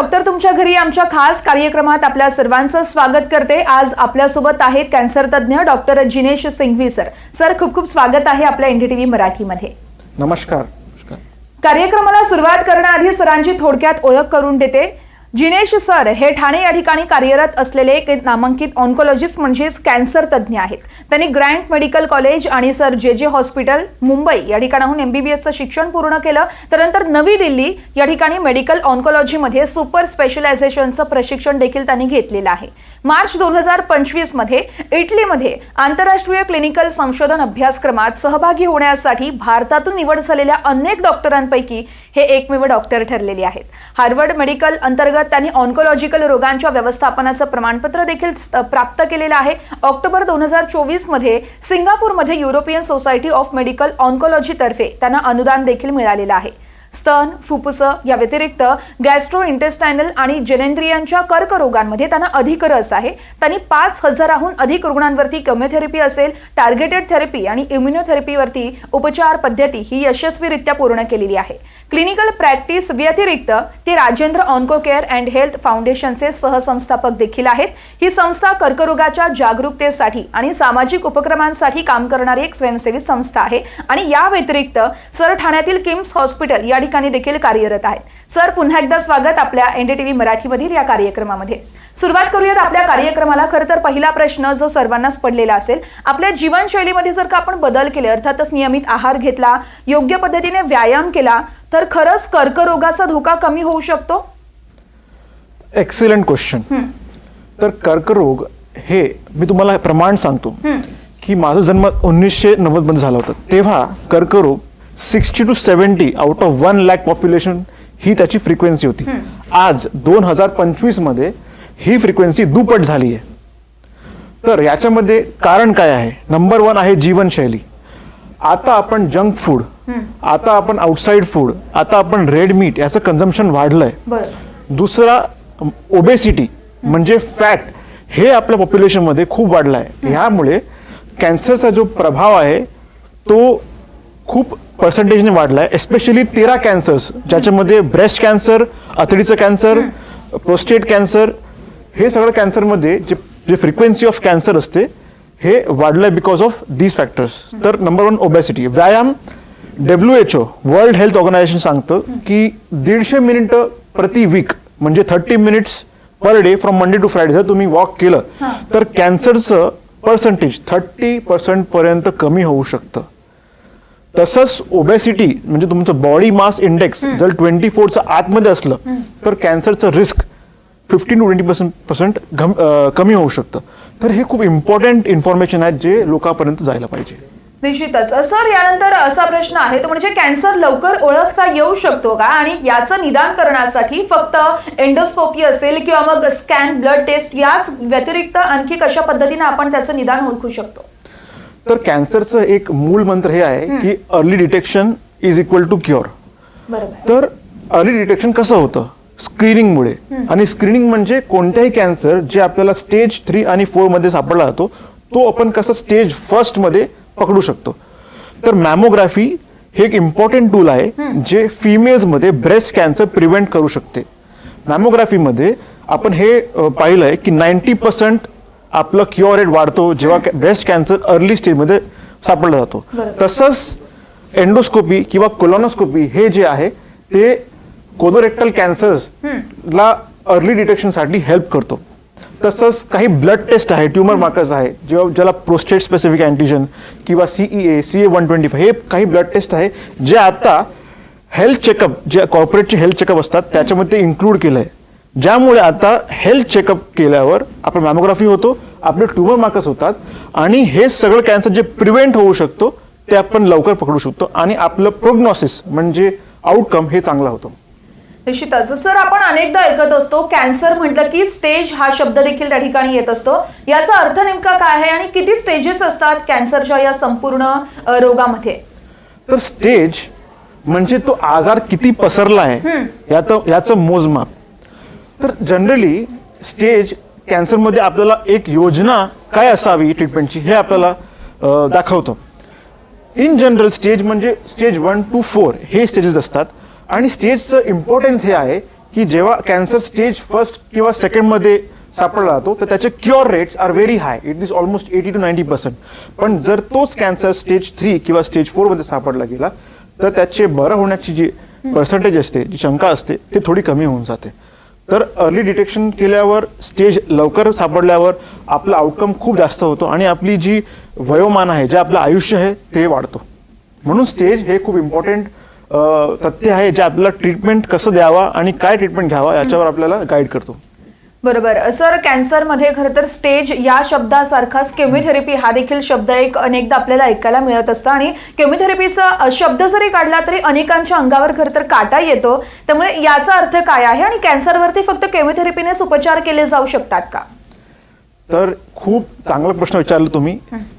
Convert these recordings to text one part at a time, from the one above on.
Doctor तुमच्या घरी आमच्या खास कार्यक्रमात आपल्या सर्वांचं स्वागत करते. आज आपल्यासोबत आहेत कॅन्सर तज्ज्ञ doctor Jinesh Singhvi sir sir खूप खूप स्वागत आहे आपल्या एनडीटीव्ही मराठीमध्ये. नमस्कार. कार्यक्रमाला सुरुवात करण्याआधी सरांची थोडक्यात ओळख करून देते. जिनेश सर हे ठाणे या ठिकाणी कार्यरत असलेले एक नामांकित ऑन्कोलॉजिस्ट म्हणजेच कॅन्सर तज्ज्ञ आहेत. त्यांनी ग्रँट मेडिकल कॉलेज आणि sir J J hospital Mumbai या ठिकाणाहून एमबीबीएसचं शिक्षण पूर्ण केलं. त्यानंतर नवी दिल्ली या ठिकाणी मेडिकल ऑन्कोलॉजीमध्ये सुपर स्पेशलायझेशनचं प्रशिक्षण देखील त्यांनी घेतलेलं आहे. मार्च दोन हजार पंचवीसमध्ये इटलीमध्ये आंतरराष्ट्रीय क्लिनिकल संशोधन अभ्यासक्रमात सहभागी होण्यासाठी भारतातून निवड झालेल्या अनेक डॉक्टरांपैकी हे एकमेव डॉक्टर ठरलेले आहेत. हार्वर्ड मेडिकल अंतर्गत त्यांनी ऑन्कोलॉजिकल रोगांच्या व्यवस्थापनाचं प्रमाणपत्र देखील प्राप्त केलेलं आहे. ऑक्टोबर दोन हजार चोवीसमध्ये सिंगापूरमध्ये European society of medical oncology तर्फे त्यांना अनुदान देखील मिळालेलं आहे. स्तन फुफ्फुस या व्यतिरिक्त गॅस्ट्रो इंटेस्टायनल आणि जनेंद्रियांच्या कर्करोगांमध्ये त्यांना अधिक रस आहे. त्यांनी पाच हजाराहून अधिक रुग्णांवरती केमोथेरपी असेल टार्गेटेड थेरपी आणि इम्युनोथेरपीवरती उपचार पद्धती ही यशस्वीरित्या पूर्ण केलेली आहे. क्लिनिकल प्रॅक्टिस व्यतिरिक्त ते Rajendra onco care and health फाउंडेशनचे सहसंस्थापक देखील आहेत. ही संस्था कर्करोगाच्या जागरूकतेसाठी आणि सामाजिक उपक्रमांसाठी काम करणारी एक स्वयंसेवी संस्था आहे आणि या व्यतिरिक्त सर ठाण्यातील किम्स हॉस्पिटल या ठिकाणी देखील कार्यरत आहेत. सर पुन्हा एकदा स्वागत आपल्या एनडीटीव्ही मराठीमधील या कार्यक्रमामध्ये. सुरुवात करूयात आपल्या कार्यक्रमाला. खरं तर पहिला प्रश्न जो सर्वांनाच पडलेला असेल आपल्या जीवनशैलीमध्ये जर का आपण बदल केले अर्थातच नियमित आहार घेतला योग्य पद्धतीने व्यायाम केला तर खरंच कर्करोगाचा धोका कमी होऊ शकतो? एक्सिलंट क्वेश्चन तर कर्करोग हे मी तुम्हाला प्रमाण सांगतो की माझा जन्म एकोणीसशे नव्वदमध्ये झाला होता. तेव्हा कर्करोग sixty two seventy out of one lakh population ही त्याची फ्रिक्वेन्सी होती. आज दोन हजार पंचवीसमध्ये ही फ्रिक्वेन्सी दुप्पट झाली आहे तर याच्यामध्ये कारण काय आहे? नंबर वन आहे जीवनशैली. आता आपण जंक फूड आता आपण आउटसाईड फूड आता आपण रेड मीट याचं कन्झम्पशन वाढलंय. दुसरा ओबेसिटी म्हणजे फॅट हे आपल्या पॉप्युलेशनमध्ये खूप वाढला आहे ह्यामुळे कॅन्सरचा जो प्रभाव आहे तो खूप पर्सेंटेजने वाढला आहे एस्पेशली तेरा कॅन्सर्स ज्याच्यामध्ये ब्रेस्ट कॅन्सर आतडीचं कॅन्सर प्रोस्टेट कॅन्सर हे सगळं कॅन्सरमध्ये जे जे फ्रिक्वेन्सी ऑफ कॅन्सर असते हे वाढलं आहे बिकॉज ऑफ दीज फॅक्टर्स तर नंबर वन ओबेसिटी व्यायाम W H O world health organization सांगतं की दीडशे मिनिटं प्रति वीक म्हणजे thirty minutes per day from Monday to Friday जर तुम्ही वॉक केलं तर कॅन्सरचं पर्सेंटेज थर्टी पर्सेंट पर्यंत कमी होऊ शकतं. तसंच ओबेसिटी म्हणजे तुमचं बॉडी मास इंडेक्स जर ट्वेंटी फोरचं आतमध्ये असलं तर कॅन्सरचं risk fifteen to twenty percent percent कमी होऊ शकतं. तर हे खूप इम्पॉर्टंट इन्फॉर्मेशन आहे जे लोकांपर्यंत जायला पाहिजे. निश्चितच. सर यानंतर असा प्रश्न आहे तो म्हणजे कॅन्सर लवकर ओळखता येऊ शकतो का? आणि याचं निदान करण्यासाठी फक्त एंडोस्कोपी असेल किंवा मग स्कॅन ब्लड टेस्ट याच व्यतिरिक्त आणखी कशा पद्धतीने आपण त्याचं निदान ओळखू शकतो? तर कॅन्सरचं एक मूळ मंत्र हे आहे की early detection is equal to cure. तर अर्ली डिटेक्शन कसं होतं? स्क्रीनिंगमुळे. आणि स्क्रीनिंग म्हणजे कोणत्याही कॅन्सर जे आपल्याला स्टेज थ्री आणि फोरमध्ये सापडला जातो तो आपण कसं स्टेज फर्स्टमध्ये पकडू शकतो. तर मॅमोग्राफी हे एक इम्पॉर्टंट टूल आहे जे फिमेल्समध्ये ब्रेस्ट कॅन्सर प्रिव्हेंट करू शकते. मॅमोग्राफीमध्ये आपण हे पाहिलंय की नाईन्टी पर्सेंट आपलं क्युअर रेट वाढतो जेव्हा ब्रेस्ट कॅन्सर अर्ली स्टेजमध्ये सापडला जातो. तसंच एंडोस्कोपी किंवा कोलोनोस्कोपी हे जे आहे ते कोलोरेक्टल कॅन्सर्सला अर्ली डिटेक्शनसाठी हेल्प करतो. तसंच काही ब्लड टेस्ट आहे ट्युमर मार्कर्स आहे जेव्हा ज्याला प्रोस्टेट स्पेसिफिक अँटीजन किंवा CEA C A one twenty हे काही ब्लड टेस्ट आहे जे आता हेल्थ चेकअप जे कॉर्पोरेटचे हेल्थ चेकअप असतात त्याच्यामध्ये इन्क्लूड केलं आहे ज्यामुळे आता हेल्थ चेकअप केल्यावर आपण मॅमोग्राफी होतो आपले ट्युमर मार्कर्स होतात आणि हे सगळं कॅन्सर जे प्रिव्हेंट होऊ शकतो ते आपण लवकर पकडू शकतो आणि आपलं प्रोग्नॉसिस म्हणजे आउटकम हे चांगला होतो. निश्चितच. सर आपण अनेकदा ऐकत असतो कॅन्सर म्हटलं की स्टेज हा शब्द देखील त्या ठिकाणी येत असतो. याचा अर्थ नेमका काय आहे आणि किती स्टेजेस असतात कॅन्सरच्या या संपूर्ण रोगामध्ये? तर स्टेज म्हणजे तो आजार किती पसरला आहे यात याचं मोजमाप. तर जनरली स्टेज कॅन्सरमध्ये आपल्याला एक योजना काय असावी ट्रीटमेंटची हे आपल्याला दाखवतं. इन जनरल स्टेज म्हणजे स्टेज वन टू फोर हे स्टेजेस असतात. आणि स्टेजचं इम्पॉर्टन्स हे आहे की जेव्हा कॅन्सर स्टेज फर्स्ट किंवा सेकंडमध्ये सापडला जातो तर त्याचे cure rates are very high it is almost eighty to ninety percent पण जर तोच कॅन्सर स्टेज थ्री किंवा स्टेज फोरमध्ये सापडला गेला तर त्याचे बरं होण्याची जी पर्सेंटेज असते जी शंका असते ती थोडी कमी होऊन जाते. तर अर्ली डिटेक्शन केल्यावर स्टेज लवकर सापडल्यावर आपला आउटकम खूप जास्त होतो आणि आपली जी वयोमान आहे जे आपलं आयुष्य आहे ते वाढतो. म्हणून स्टेज हे खूप इम्पॉर्टंट तथ्य आहे जे आपल्याला ट्रीटमेंट कसं द्यावा आणि काय ट्रीटमेंट घ्यावा याच्यावर आपल्याला गाईड करतो. बरोबर. सर कॅन्सरमध्ये खरं तर स्टेज या शब्दासारखाच केमिओथेरपी हा देखील शब्द एक अनेकदा आपल्याला ऐकायला मिळत असतं आणि केमिओथेरपीचा अ, शब्द जरी काढला तरी अनेकांच्या अंगावर खरं तर काटा येतो. त्यामुळे याचा अर्थ काय आहे आणि कॅन्सरवरती फक्त केमिओथेरपीनेच उपचार केले जाऊ शकतात का? तर खूप चांगला प्रश्न विचारला तुम्ही.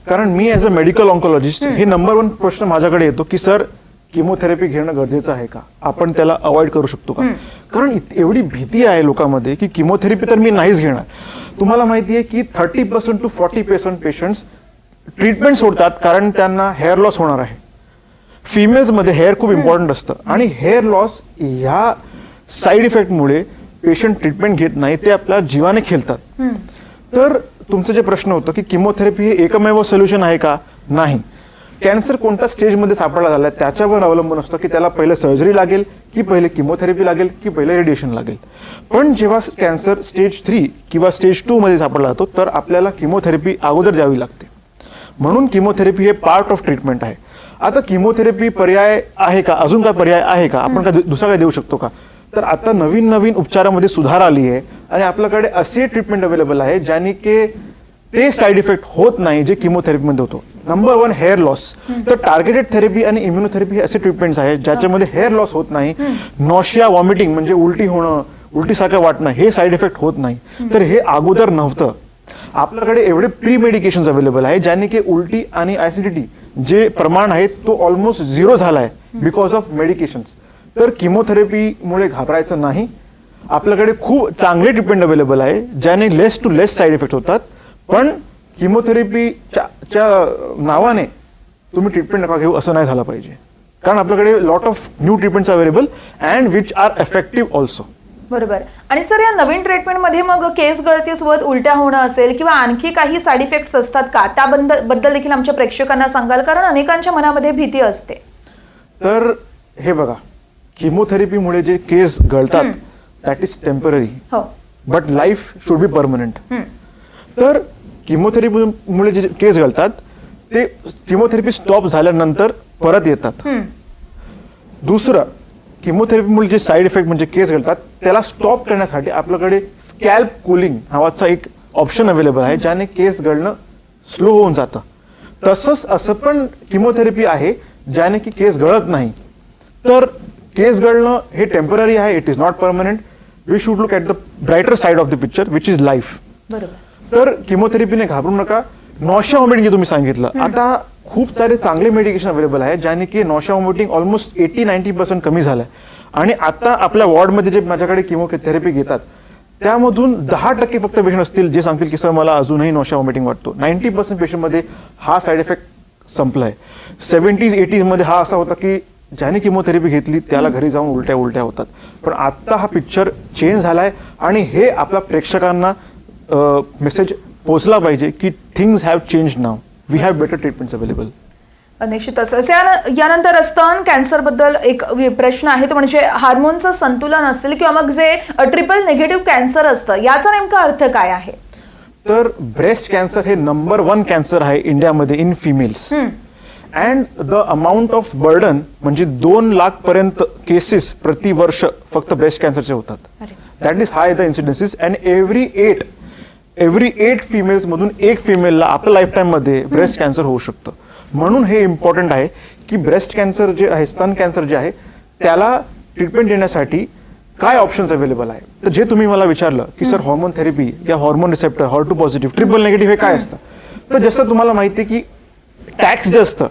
कारण मी ॲज अ मेडिकल ऑन्कोलॉजिस्ट हे नंबर वन प्रश्न माझ्याकडे येतो की सर किमोथेरपी घेणं गरजेचं आहे का? आपण त्याला अवॉइड करू शकतो का? कारण एवढी भीती आहे लोकांमध्ये की किमोथेरपी तर मी नाहीच घेणार. तुम्हाला माहिती आहे की thirty percent to forty percent patients treatment सोडतात कारण त्यांना हेअर लॉस होणार आहे. फिमेल्समध्ये हेअर खूप इम्पॉर्टंट असतं. आणि हेअर लॉस ह्या साईड इफेक्टमुळे पेशंट ट्रीटमेंट घेत नाही ते आपल्या जीवाने खेळतात. तर तुमचं जे प्रश्न होतं की किमोथेरपी हे एकमेव सोल्युशन आहे का? नाही. कॅन्सर कोणत्या स्टेजमध्ये सापडला झाला त्याच्यावर अवलंबून असतं की त्याला पहिले सर्जरी लागेल की पहिले किमोथेरपी लागेल की पहिले रेडिएशन लागेल. पण जेव्हा कॅन्सर स्टेज थ्री किंवा स्टेज टूमध्ये सापडला जातो तर आपल्याला किमोथेरपी अगोदर द्यावी लागते. म्हणून किमोथेरपी हे पार्ट ऑफ ट्रीटमेंट आहे. आता किमोथेरपी पर्याय आहे का? अजून काय पर्याय आहे का? आपण काय दु- दुसरा काय देऊ शकतो का? तर आता नवीन नवीन उपचारामध्ये सुधार आली आहे आणि आपल्याकडे असे ट्रीटमेंट अवेलेबल आहे ज्याने की ते साईड इफेक्ट होत नाही जे किमोथेरपीमध्ये होतो. नंबर वन हेअर लॉस तर टार्गेटेड थेरपी आणि इम्युनोथेरपी हे असे ट्रीटमेंट्स आहेत ज्याच्यामध्ये हेअर लॉस होत नाही नॉशिया वॉमिटिंग म्हणजे उलटी होणं उलटीसारखं वाटणं हे साईड इफेक्ट होत नाही. तर हे अगोदर नव्हतं. आपल्याकडे एवढे प्री मेडिकेशन अवेलेबल आहे ज्याने की उलटी आणि ऍसिडिटी जे प्रमाण आहे तो ऑलमोस्ट झिरो झाला आहे बिकॉज ऑफ मेडिकेशन्स तर किमोथेरपीमुळे घाबरायचं नाही. आपल्याकडे खूप चांगले ट्रीटमेंट अवेलेबल आहे ज्याने less to less side effect होतात. पण किमोथेरपीच्या च्या नावाने तुम्ही ट्रीटमेंट नका घेऊ असं नाही झालं पाहिजे. कारण आपल्याकडे lot of new treatments available and which are effective also बरोबर. आणि सर या नवीन ट्रीटमेंटमध्ये मग केस गळतीसोबत उलट्या होणं असेल किंवा आणखी काही साईड इफेक्ट्स असतात का? त्याबद्दल बद्दल देखील आमच्या प्रेक्षकांना सांगाल कारण अनेकांच्या मनामध्ये भीती असते. तर हे बघा किमोथेरपीमुळे जे केस गळतात that is temporary but life should be permanent. तर किमोथेरपीमुळे जे केस गळतात ते किमोथेरपी स्टॉप झाल्यानंतर परत येतात. दुसरं किमोथेरपीमुळे जे साईड इफेक्ट म्हणजे केस घडतात त्याला स्टॉप करण्यासाठी आपल्याकडे स्कॅल्प कुलिंग नावाचा एक ऑप्शन अवेलेबल आहे ज्याने केस गळणं स्लो होऊन जातं. तसंच असं पण किमोथेरपी आहे ज्याने की केस गळत नाही. तर केस गळणं हे टेंपररी आहे it is not permanent. We should look at the brighter side of the picture which is life बरोबर. तर किमोथेरपीने घाबरू नका. नॉशा वॉमिटिंग जे तुम्ही सांगितलं. आता खूप सारे चांगले मेडिकेशन अवेलेबल आहे ज्याने की nausea vomiting almost eighty ninety percent कमी झालं आणि आता आपल्या वॉर्डमध्ये जे माझ्याकडे किमोथेरपी घेतात त्यामधून दहा टक्के फक्त पेशंट असतील जे सांगतील की सर मला अजूनही नॉशा वॉमिटिंग वाटतो. नाईन्टी पर्सेंट पेशंटमध्ये हा साईड इफेक्ट संपलाय. सेव्हन्टीज एटीजमध्ये हा असा होता की ज्याने किमोथेरपी घेतली त्याला घरी जाऊन उलट्या उलट्या होतात. पण आता हा पिक्चर चेंज झालाय आणि हे आपल्या प्रेक्षकांना मेसेज पोहोचला पाहिजे की things have change now we have better treatments available निश्चितच. असे यान- यानंतर स्तन कॅन्सरबद्दल एक प्रश्न आहे. तो म्हणजे हार्मोनचं संतुलन असेल किंवा मग जे ट्रिपल निगेटिव्ह कॅन्सर असतं याचा नेमका अर्थ काय आहे? तर ब्रेस्ट कॅन्सर हे नंबर वन कॅन्सर आहे इंडियामध्ये in females and the amount of burden म्हणजे दोन लाख पर्यंत केसेस प्रति वर्ष फक्त ब्रेस्ट कॅन्सरचे होतात. That is high the incidences and every eight every eight females मधून एक फिमेलला आपल्या लाईफ टाईममध्ये ब्रेस्ट कॅन्सर होऊ शकतं. म्हणून हे इम्पॉर्टंट आहे की ब्रेस्ट कॅन्सर जे आहे स्तन कॅन्सर जे आहे त्याला ट्रीटमेंट देण्यासाठी काय ऑप्शन्स अवेलेबल आहे? तर जे तुम्ही मला विचारलं की सर हॉर्मोन थेरपी या hormone receptor her two positive triple negative हे काय असतं? तर जसं तुम्हाला माहिती आहे की टॅक्स जे असतं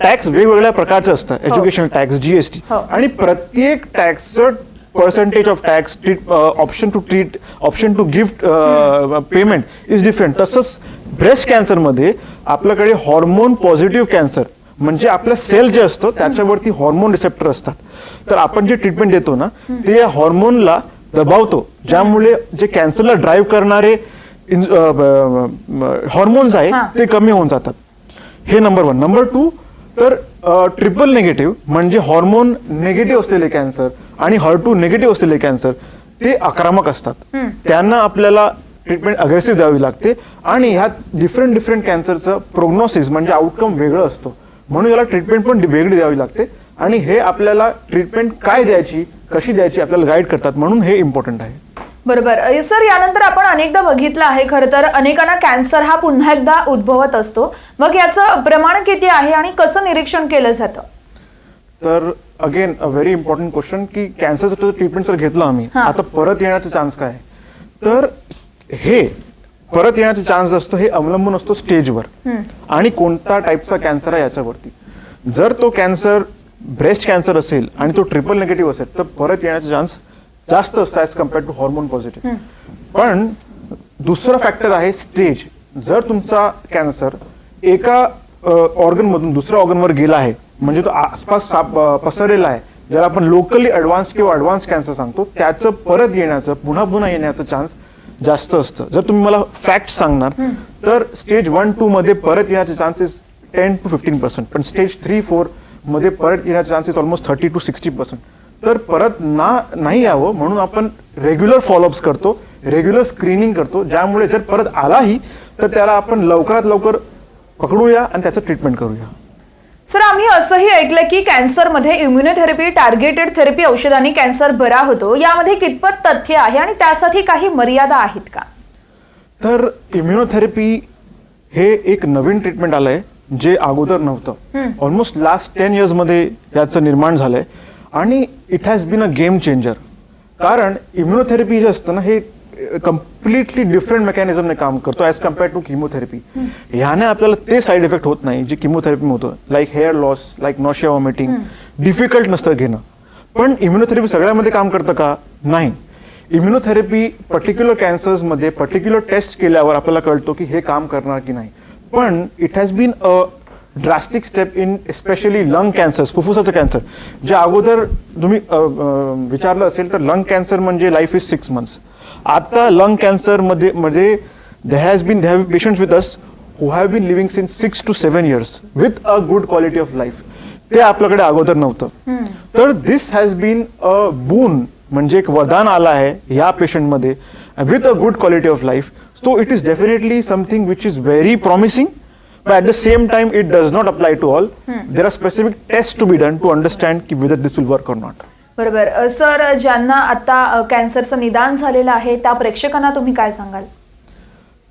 टॅक्स वेगवेगळ्या प्रकारचं असतं. Educational tax GST. आणि प्रत्येक टॅक्सचं percentage of tax treat option to treat option to gift payment is different तसंच ब्रेस्ट कॅन्सरमध्ये आपल्याकडे हॉर्मोन पॉझिटिव्ह कॅन्सर म्हणजे आपलं सेल जे असतं त्याच्यावरती हॉर्मोन रिसेप्टर असतात. तर आपण जे ट्रीटमेंट देतो ना ते या हॉर्मोनला दबावतो ज्यामुळे जे कॅन्सरला ड्राईव्ह करणारे हॉर्मोन्स आहे. ते कमी होऊन जातात. हे नंबर वन नंबर टू तर ट्रिपल निगेटिव्ह म्हणजे हॉर्मोन निगेटिव्ह असलेले कॅन्सर आणि हर टू निगेटिव्ह असलेले कॅन्सर ते आक्रमक असतात. त्यांना आपल्याला ट्रीटमेंट अग्रेसिव्ह द्यावी लागते आणि ह्यात डिफरंट डिफरंट कॅन्सरचं प्रोग्नोसिस म्हणजे आउटकम वेगळं असतो. म्हणून याला ट्रीटमेंट पण वेगळी द्यावी लागते आणि हे आपल्याला ट्रीटमेंट काय द्यायची कशी द्यायची आपल्याला गाईड करतात म्हणून हे इम्पॉर्टंट आहे. बरोबर. सर यानंतर आपण अनेकदा बघितलं आहे खरं तर अनेकांना कॅन्सर हा पुन्हा एकदा उद्भवत असतो. मग याचं प्रमाण किती आहे आणि कसं निरीक्षण केलं जातं? तर again a very important question की कॅन्सरचं ट्रीटमेंट जर घेतलं आम्ही. आता परत येण्याचा चान्स काय? तर हे परत येण्याचा चान्स असतो हे अवलंबून असतो स्टेजवर आणि कोणता टाईपचा कॅन्सर आहे याच्यावरती. जर तो कॅन्सर ब्रेस्ट कॅन्सर असेल आणि तो ट्रिपल निगेटिव्ह असेल तर परत येण्याचा चान्स जास्त असतं as compare to hormone positive पण दुसरा फॅक्टर आहे स्टेज जर तुमचा कॅन्सर एका ऑर्गन मधून दुसऱ्या ऑर्गनवर गेला आहे म्हणजे तो आसपास पसरलेला आहे ज्याला आपण लोकली ॲडव्हान्स किंवा ॲडव्हान्स कॅन्सर सांगतो त्याचं परत येण्याचं पुन्हा पुन्हा येण्याचं चान्स जास्त असतं. जर तुम्ही मला फॅक्ट सांगणार तर स्टेज वन टू मध्ये परत येण्याचे chances ten to fifteen percent पण स्टेज थ्री फोरमध्ये परत येण्याचे chances almost thirty to sixty percent तर परत ना नाही यावं म्हणून आपण रेग्युलर फॉलोअप्स करतो रेग्युलर स्क्रीनिंग करतो. ज्यामुळे जर परत आलाही तर त्याला आपण लवकरात लवकर पकडूया आणि त्याचं ट्रीटमेंट करूया. सर आम्ही असंही ऐकलं की कॅन्सरमध्ये इम्युनोथेरपी टार्गेटेड थेरपी औषधांनी कॅन्सर बरा होतो. यामध्ये कितपत तथ्य आहे आणि त्यासाठी काही मर्यादा आहेत का? तर इम्युनोथेरपी हे एक नवीन ट्रीटमेंट आलंय जे अगोदर नव्हतं. ऑलमोस्ट लास्ट टेन इयर्समध्ये याचं निर्माण झालंय. आणि it has been a game changer कारण इम्युनोथेरपी जे असतं ना हे कम्प्लिटली डिफरंट मेकॅनिझमने काम करतो ॲज कंपेअर टू किमोथेरपी ह्याने आपल्याला ते साईड इफेक्ट होत नाही जे किमोथेरपी होतं. Like hair loss like nausea vomiting difficult नसतं घेणं. पण इम्युनोथेरपी सगळ्यामध्ये काम करतं का? नाही. इम्युनोथेरपी पर्टिक्युलर कॅन्सर्समध्ये पर्टिक्युलर टेस्ट केल्यावर आपल्याला कळतो की हे काम करणार की नाही. पण it has been a drastic step in specially lung cancers फुफ्फुसाचं cancer जे अगोदर तुम्ही विचारलं असेल तर लंग कॅन्सर म्हणजे लाईफ इज सिक्स मंथ्स आता लंग कॅन्सरमध्ये मध्ये they has been they have patients with us who have been living since six to seven years with a good quality of life ते आपल्याकडे अगोदर नव्हतं. तर दिस हॅज बीन अ बून म्हणजे एक वरदान आलं आहे या पेशंटमध्ये with a good quality of life so it is definitely something which is very promising but at the same time it does not apply to all. There are specific tests to be done to understand whether this will work or not. बरोबर. अ, sir ज्यांना आता अ, कॅन्सरचं निदान झालेलं आहे त्या प्रेक्षकांना तुम्ही काय सांगाल?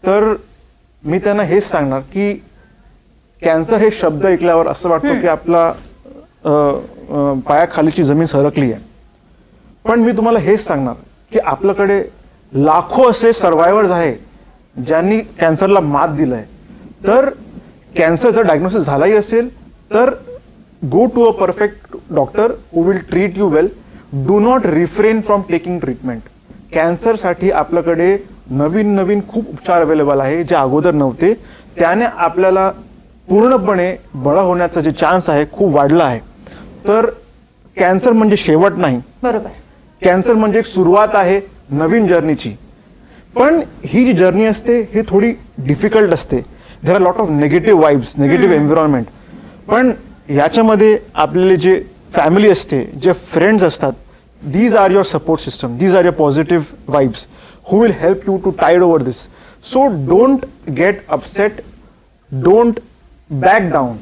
तर मी त्यांना हेच सांगणार की कॅन्सर हे शब्द ऐकल्यावर असं वाटतं की आपला अ, अ, पायाखालीची जमीन सरकली आहे. पण मी तुम्हाला हेच सांगणार की आपल्याकडे लाखो असे सर्वायवर्स आहे ज्यांनी कॅन्सरला मात दिलंय. तर कॅन्सरचा डायग्नोसिस झालाही असेल तर go to a perfect doctor who will treat you well do not refrain from taking treatment कॅन्सरसाठी आपल्याकडे नवीन नवीन खूप उपचार अवेलेबल आहे जे अगोदर नव्हते. त्याने आपल्याला पूर्णपणे बळा होण्याचा जे चान्स आहे खूप वाढला आहे. तर कॅन्सर म्हणजे शेवट नाही. बरोबर. कॅन्सर म्हणजे एक सुरुवात आहे नवीन जर्नीची पण ही जी जर्नी असते ही थोडी डिफिकल्ट असते. There are lot of negative vibes negative environment पण याच्यामध्ये आपलेले जे फॅमिली असते जे फ्रेंड्स असतात these are your support system these are your positive vibes who will help you to tide over this so don't get upset don't back down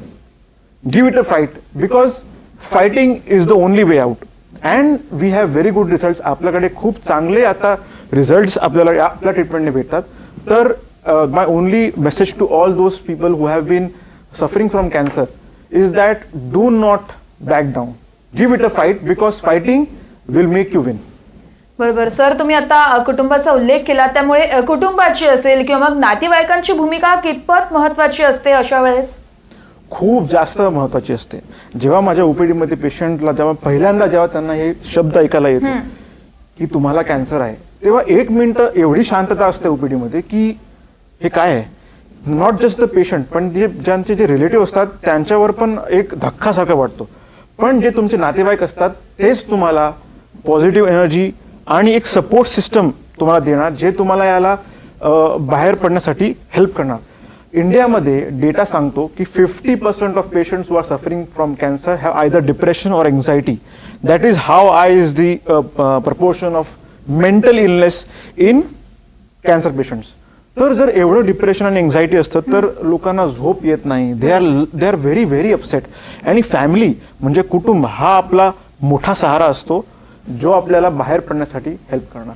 give it a fight because fighting is the only way out. And we have very good results. आपल्याकडे खूप चांगले आता results आपल्याला आपल्या ट्रीटमेंटने भेटतात. तर my only message to all those people who have been suffering from cancer is that do not back down give it a fight because fighting will make you win बरोबर. सर तुम्ही आता कुटुंबाचा उल्लेख केला. त्यामुळे कुटुंबाची असेल किंवा मग नातेवाईकांची भूमिका कितपत महत्वाची असते अशा वेळेस? खूप जास्त महत्वाची असते. जेव्हा माझ्या ओपीडी मध्ये पेशंटला जेव्हा पहिल्यांदा जेव्हा त्यांना हे शब्द ऐकायला येतो की तुम्हाला कॅन्सर आहे तेव्हा एक मिनिट एवढी शांतता असते ओपीडी मध्ये की हे काय आहे? नॉट जस्ट द पेशंट पण जे ज्यांचे जे रिलेटिव्ह असतात त्यांच्यावर पण एक धक्कासारखा वाटतो. पण जे तुमचे नातेवाईक असतात तेच तुम्हाला पॉझिटिव्ह एनर्जी आणि एक सपोर्ट सिस्टम तुम्हाला देणार जे तुम्हाला याला बाहेर पडण्यासाठी हेल्प करणार. इंडियामध्ये डेटा सांगतो की fifty percent of patients who are suffering from cancer have either depression or anxiety that is how I is the proportion of mental illness in cancer patients तर जर एवढं डिप्रेशन आणि एन्झायटी असतं तर लोकांना झोप येत नाही. They are they are very very upset आणि फॅमिली म्हणजे कुटुंब हा आपला मोठा सहारा असतो जो आपल्याला बाहेर पडण्यासाठी हेल्प करणार.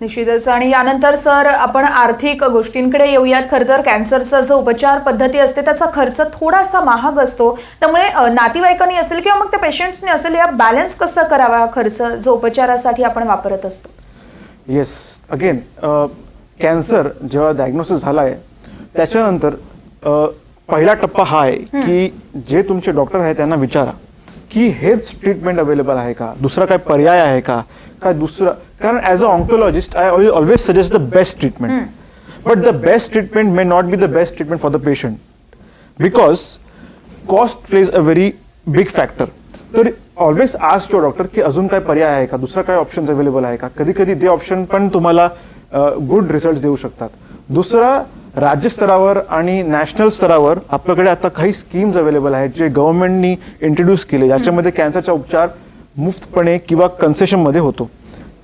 निश्चितच आणि यानंतर सर आपण आर्थिक गोष्टींकडे येऊयात. खरं तर कॅन्सरचा जो उपचार पद्धती असते त्याचा खर्च थोडासा महाग असतो. त्यामुळे नातेवाईकांनी असेल किंवा मग त्या पेशंट्सनी असेल या बॅलन्स कसं करावा खर्च जो उपचारासाठी आपण वापरत असतो? येस अगेन कॅन्सर जेव्हा डायग्नोसिस झाला आहे त्याच्यानंतर पहिला टप्पा हा आहे की जे तुमचे डॉक्टर आहेत त्यांना विचारा की हेच ट्रीटमेंट अवेलेबल आहे का? दुसरा काय पर्याय आहे का? काय दुसरं कारण as a oncologist I always suggest the best treatment but the best treatment may not be the best treatment for the patient because cost plays a very big factor तर ऑलवेज आस्क युअर डॉक्टर की अजून काय पर्याय आहे का? दुसरा काय option available आहे का? कधी कधी ते ऑप्शन पण तुम्हाला गुड रिझल्ट देऊ शकतात. दुसरा राज्यस्तरावर आणि नॅशनल स्तरावर आपल्याकडे आता काही स्कीम्स अवेलेबल आहेत जे गव्हर्नमेंटनी इंट्रोड्यूस केले ज्याच्यामध्ये कॅन्सरचा उपचार मुफ्तपणे किंवा कन्सेशनमध्ये होतो.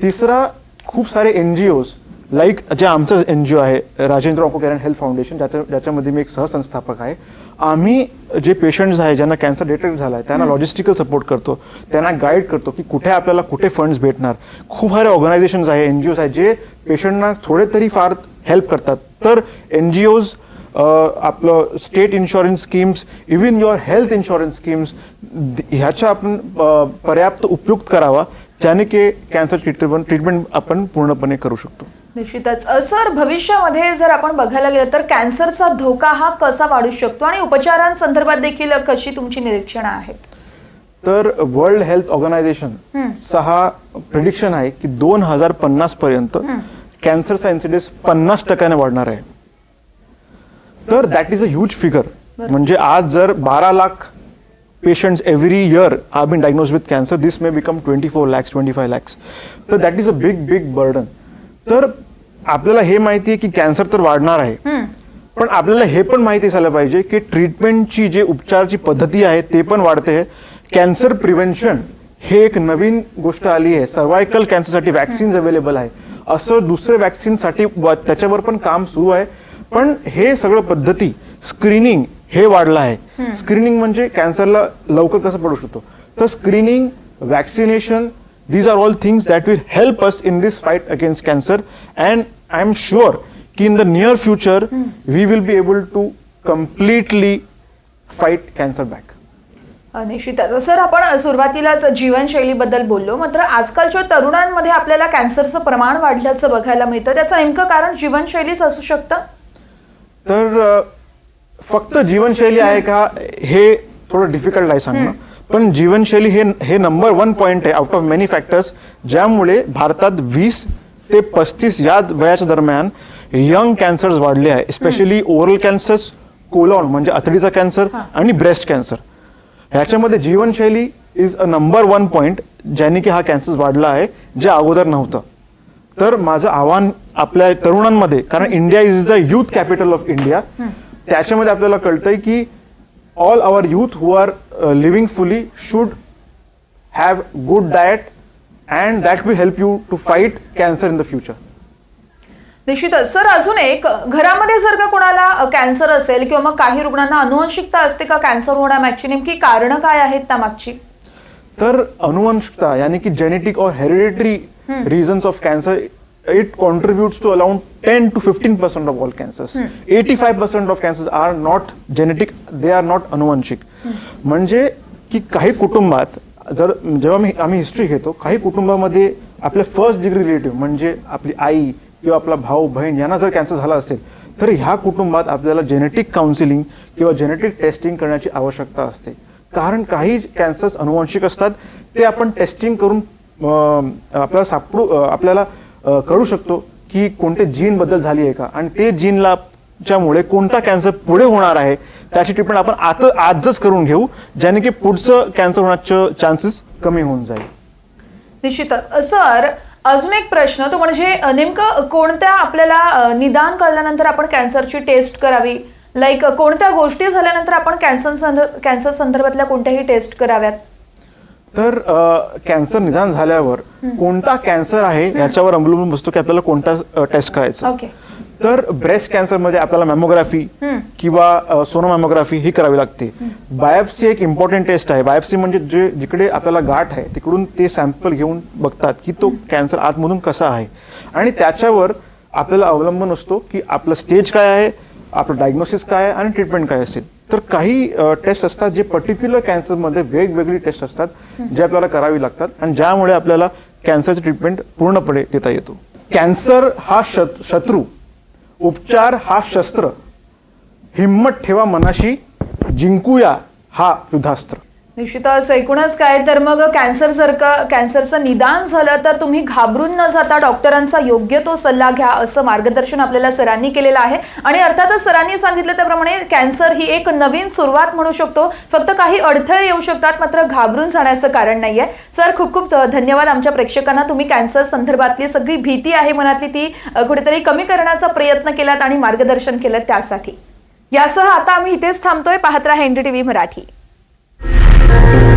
तिसरा खूप सारे एन जी ओज लाईक जे आमचं एन जी ओ आहे Rajendra onco care and health foundation ज्याच्या ज्याच्यामध्ये मी एक सहसंस्थापक आहे. आम्ही जे पेशंट्स आहे ज्यांना कॅन्सर डिटेक्ट झाला आहे त्यांना लॉजिस्टिकल सपोर्ट करतो त्यांना गाईड करतो की कुठे आपल्याला कुठे फंड्स भेटणार. खूप सारे ऑर्गनायझेशन्स आहे एन जी ओज आहेत जे पेशंटना थोडे तरी फार हेल्प करतात. तर एन जी ओज आपलं state insurance schemes even your health insurance schemes ह्याचा आपण पर्याप्त उपयुक्त करावा ज्याने की कॅन्सर ट्रीटमेंट ट्रीटमेंट आपण पूर्णपणे करू शकतो. निश्चितच. सर भविष्यामध्ये जर आपण बघायला गेलं तर कॅन्सरचा धोका हा कसा वाढू शकतो आणि उपचारांसंदर्भात देखील कशी तुमची निरीक्षणं आहेत? तर वर्ल्ड हेल्थ ऑर्गनायझेशन सहा प्रिडिक्शन आहे की दोन हजार पन्नास पर्यंत कॅन्सरचा इन्सिडेन्स पन्नास टक्क्याने वाढणार आहे. तर that is a huge figure म्हणजे आज जर बारा lakh patients every year are been diagnose with cancer this may become twenty four lakhs twenty five lakhs तर that is a big big burden तर आपल्याला हे माहिती आहे की कॅन्सर तर वाढणार आहे. पण आपल्याला हे पण माहिती असायला पाहिजे की ट्रीटमेंटची जे उपचारची पद्धती आहे ते पण वाढते. कॅन्सर प्रिव्हेन्शन हे एक नवीन गोष्ट आली आहे. सर्वायकल कॅन्सरसाठी वॅक्सिन्स अवेलेबल आहे. असं दुसऱ्या वॅक्सिनसाठी व- त्याच्यावर पण काम सुरू आहे. पण हे सगळं पद्धती स्क्रीनिंग हे वाढलं आहे. स्क्रीनिंग म्हणजे कॅन्सरला लवकर कसं पडू शकतो? तर screening vaccination these are all things that will help us in this fight against cancer and i'm sure ki in the near future we will be able to completely fight cancer back. अ, निश्चितच. Sir आपण सुरुवातीलाच जीवनशैलीबद्दल बोललो मात्र आजकालच्या तरुणांमध्ये आपल्याला कॅन्सरचं प्रमाण वाढल्याचं बघायला मिळतं. त्याचं नेमकं कारण जीवनशैलीच असू शकतं? तर फक्त जीवनशैली आहे का हे थोडं डिफिकल्ट आहे सांगणं. पण जीवनशैली हे हे नंबर वन पॉइंट आहे आउट ऑफ मेनी फॅक्टर्स ज्यामुळे भारतात वीस ते पस्तीस या वयाच्या दरम्यान यंग कॅन्सर्स वाढले आहे. स्पेशली ओरल कॅन्सर्स कोलॉन म्हणजे अतडीचा कॅन्सर आणि ब्रेस्ट कॅन्सर ह्याच्यामध्ये जीवनशैली is a number one point ज्याने की हा कॅन्सर वाढला आहे जे अगोदर नव्हतं. तर माझं आव्हान आपल्या तरुणांमध्ये कारण India is the youth capital of India त्याच्यामध्ये आपल्याला कळतंय की all our youth who are living fully should have good diet and that will help you to fight cancer in the future निश्चितच. सर अजून एक घरामध्ये जर का कोणाला कॅन्सर असेल किंवा मग काही रुग्णांना अनुवंशिकता असते का कॅन्सर होण्यामागची नेमकी कारणं काय आहेत त्यामागची तर अनुवंशिकता यानी की जेनेटिक और hereditary reasons of cancer it contributes to around 10 to 15 percent of all cancers. 85 percent of cancers are not genetic they are not अनुवंशिक. म्हणजे की काही कुटुंबात जर जेव्हा मी आम्ही हिस्ट्री घेतो काही कुटुंबामध्ये आपले फर्स्ट डिग्री रिलेटिव्ह म्हणजे आपली आई किंवा आपला भाऊ बहीण यांना जर कॅन्सर झाला असेल तर ह्या कुटुंबात आपल्याला जेनेटिक काउन्सिलिंग किंवा जेनेटिक टेस्टिंग करण्याची आवश्यकता असते. कारण काही कॅन्सर्स अनुवंशिक असतात ते आपण टेस्टिंग करून आपल्याला सापडू आपल्याला कळू शकतो की कोणते जीन बदल झाली आहे का. आणि ते जीनला च्यामुळे कोणता कॅन्सर पुढे होणार आहे त्याची ट्रीटमेंट आपण आता आजच करून घेऊ ज्याने की पुढचं कॅन्सर होण्याचं चान्सेस कमी होऊन जाईल. निश्चितच. सर अजून एक प्रश्न तो म्हणजे नेमकं कोणत्या आपल्याला निदान कळल्यानंतर आपण कॅन्सरची टेस्ट करावी? लाईक कोणत्या गोष्टी झाल्यानंतर आपण कॅन्सर कॅन्सर संदर्भातल्या कोणत्याही टेस्ट कराव्यात? तर कॅन्सर निदान झाल्यावर कोणता कॅन्सर आहे याच्यावर अवलंबून बसतो की आपल्याला कोणता टेस्ट करायचा. ओके. तर ब्रेस्ट कॅन्सरमध्ये आपल्याला मॅमोग्राफी किंवा सोनोमॅमोग्राफी ही करावी लागते. बायोप्सी एक इम्पॉर्टंट टेस्ट आहे. बायोप्सी म्हणजे जे जिकडे आपल्याला गाठ आहे तिकडून ते सॅम्पल घेऊन बघतात की तो कॅन्सर आतमधून कसा आहे. आणि त्याच्यावर आपल्याला अवलंबून असतो की आपलं स्टेज काय आहे आपलं डायग्नोसिस काय आहे आणि ट्रीटमेंट काय असेल. तर काही टेस्ट असतात जे पर्टिक्युलर कॅन्सरमध्ये वेगवेगळी टेस्ट असतात जे आपल्याला करावी लागतात आणि ज्यामुळे आपल्याला कॅन्सरची ट्रीटमेंट पूर्णपणे देता येतो. कॅन्सर हा शत शत्रू उपचार हा शस्त्र. हिम्मत ठेवा मनाशी जिंकूया हा युद्धास्त्र. निश्चितच एकूणच काय तर मग कॅन्सर जर का कॅन्सरचं निदान झालं तर तुम्ही घाबरून न जाता डॉक्टरांचा योग्य तो सल्ला घ्या असं मार्गदर्शन आपल्याला सरांनी केलेलं आहे. आणि अर्थातच सरांनी सांगितलं त्याप्रमाणे कॅन्सर ही एक नवीन सुरुवात म्हणू शकतो. फक्त काही अडथळे येऊ शकतात मात्र घाबरून जाण्याचं कारण नाही आहे सर खूप खूप धन्यवाद आमच्या प्रेक्षकांना. तुम्ही कॅन्सर संदर्भातली सगळी भीती आहे मनातली ती कुठेतरी कमी करण्याचा प्रयत्न केलात आणि मार्गदर्शन केलं त्यासाठी. यासह आता आम्ही इथेच थांबतोय. पाहत राहा एनडीटीव्ही मराठी. Thank you.